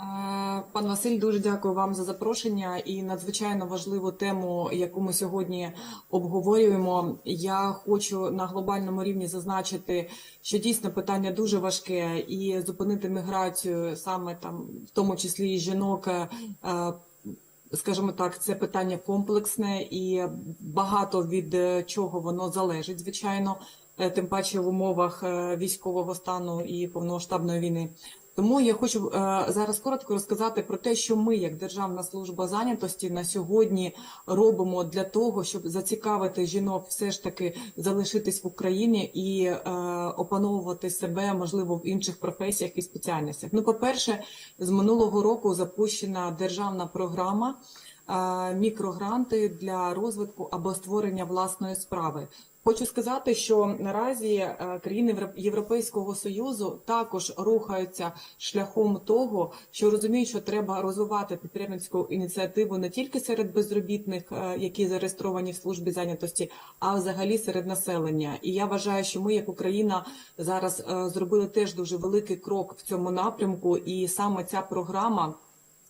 Е, Пан Василь, дуже дякую вам за запрошення і надзвичайно важливу тему, яку ми сьогодні обговорюємо. Я хочу на глобальному рівні зазначити, що дійсно питання дуже важке, і зупинити міграцію саме там, в тому числі і жінок. е, е, Скажімо так, це питання комплексне і багато від чого воно залежить, звичайно, тим паче в умовах військового стану і повномасштабної війни. Тому я хочу е, зараз коротко розказати про те, що ми, як Державна служба зайнятості, на сьогодні робимо для того, щоб зацікавити жінок, все ж таки залишитись в Україні і е, опановувати себе, можливо, в інших професіях і спеціальностях. Ну, по-перше, з минулого року запущена державна програма. е, Мікрогранти для розвитку або створення власної справи. Хочу сказати, що наразі е, країни Європейського союзу також рухаються шляхом того, що розуміють, що треба розвивати підприємницьку ініціативу не тільки серед безробітних, е, які зареєстровані в службі зайнятості, а взагалі серед населення. І я вважаю, що ми, як Україна, зараз е, зробили теж дуже великий крок в цьому напрямку, і саме ця програма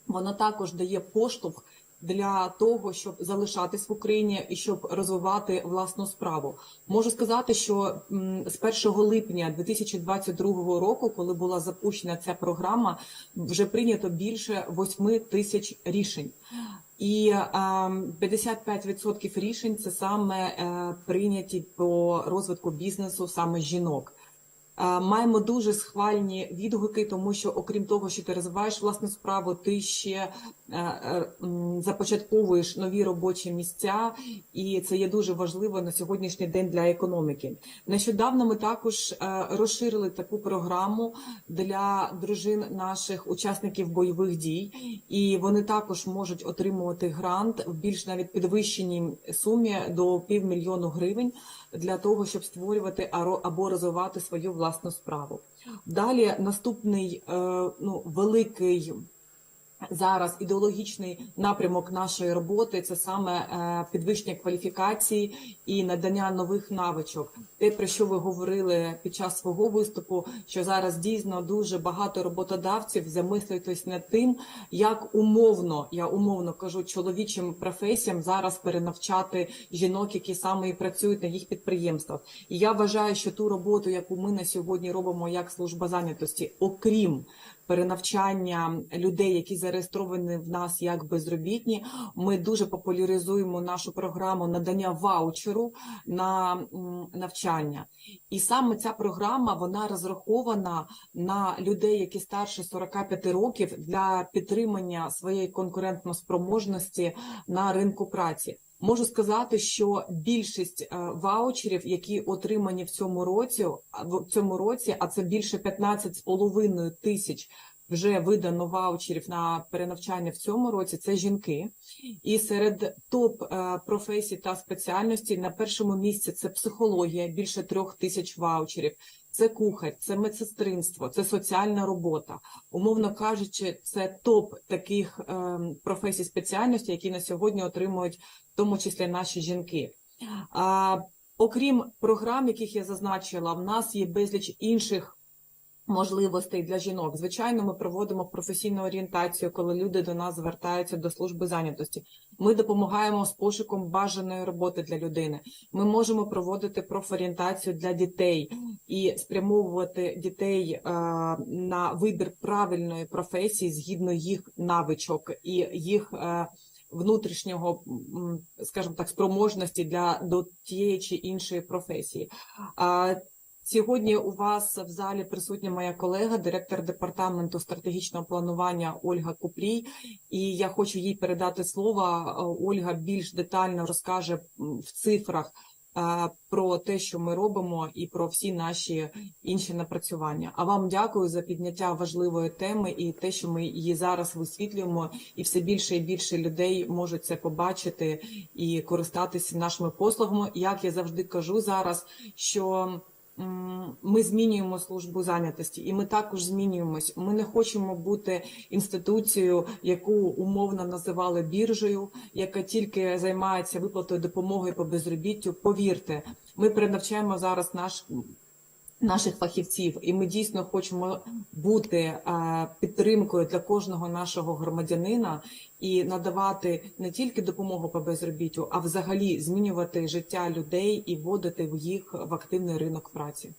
вона також дає поштовх для того, щоб залишатись в Україні і щоб розвивати власну справу. Можу сказати, що з 1 липня 2022 року, коли була запущена ця програма, вже прийнято більше 8 тисяч рішень. І е, 55% рішень це саме е, прийняті по розвитку бізнесу саме жінок. Е, Маємо дуже схвальні відгуки, тому що окрім того, що ти розвиваєш власну справу, ти ще е, е, започатковуєш нові робочі місця, і це є дуже важливо на сьогоднішній день для економіки. Нещодавно ми також розширили таку програму для дружин наших учасників бойових дій, і вони також можуть отримувати грант в більш навіть підвищеній сумі до півмільйону гривень для того, щоб створювати або розвивати свою власну справу. Далі наступний е, ну, великий зараз ідеологічний напрямок нашої роботи це саме е, підвищення кваліфікації і надання нових навичок. Те, про що ви говорили під час свого виступу, що зараз дійсно дуже багато роботодавців замислюєтесь над тим, як умовно, я умовно кажу, чоловічим професіям зараз перенавчати жінок, які саме і працюють на їх підприємствах. І я вважаю, що ту роботу, яку ми на сьогодні робимо як служба зайнятості, окрім перенавчання людей, які зареєстровані в нас як безробітні. Ми дуже популяризуємо нашу програму надання ваучеру на навчання. І саме ця програма вона розрахована на людей, які старше 45 років для підтримання своєї конкурентноспроможності на ринку праці. Можу сказати, що більшість е, ваучерів, які отримані в цьому році, в цьому році, а це більше 15,5 тисяч вже видано ваучерів на перенавчання в цьому році. Це жінки, і серед топ е, професій та спеціальностей на першому місці це психологія, більше трьох тисяч ваучерів. Це кухар, це медсестринство, це соціальна робота. Умовно кажучи, це топ таких е, професій спеціальностей, які на сьогодні отримують в тому числі наші жінки. А, окрім програм, яких я зазначила, в нас є безліч інших можливостей для жінок. Звичайно, ми проводимо професійну орієнтацію, коли люди до нас звертаються до служби зайнятості. Ми допомагаємо з пошуком бажаної роботи для людини. Ми можемо проводити профорієнтацію для дітей і спрямовувати дітей е, на вибір правильної професії згідно їх навичок і їх. е, Внутрішнього, скажімо так, спроможності для до тієї чи іншої професії. Сьогодні у вас в залі присутня моя колега, директор департаменту стратегічного планування Ольга Купрій. І я хочу їй передати слово. Ольга більш детально розкаже в цифрах е, про те, що ми робимо, і про всі наші інші напрацювання. А вам дякую за підняття важливої теми і те, що ми її зараз висвітлюємо, і все більше і більше людей можуть це побачити і користатися нашими послугами. Як я завжди кажу зараз, що ми змінюємо службу зайнятості, і ми також змінюємось. Ми не хочемо бути інституцією, яку умовно називали біржею, яка тільки займається виплатою допомоги по безробіттю. Повірте, ми перенавчаємо зараз наш наших фахівців, і ми дійсно хочемо бути е, підтримкою для кожного нашого громадянина і надавати не тільки допомогу по безробіттю, а взагалі змінювати життя людей і вводити їх в активний ринок праці.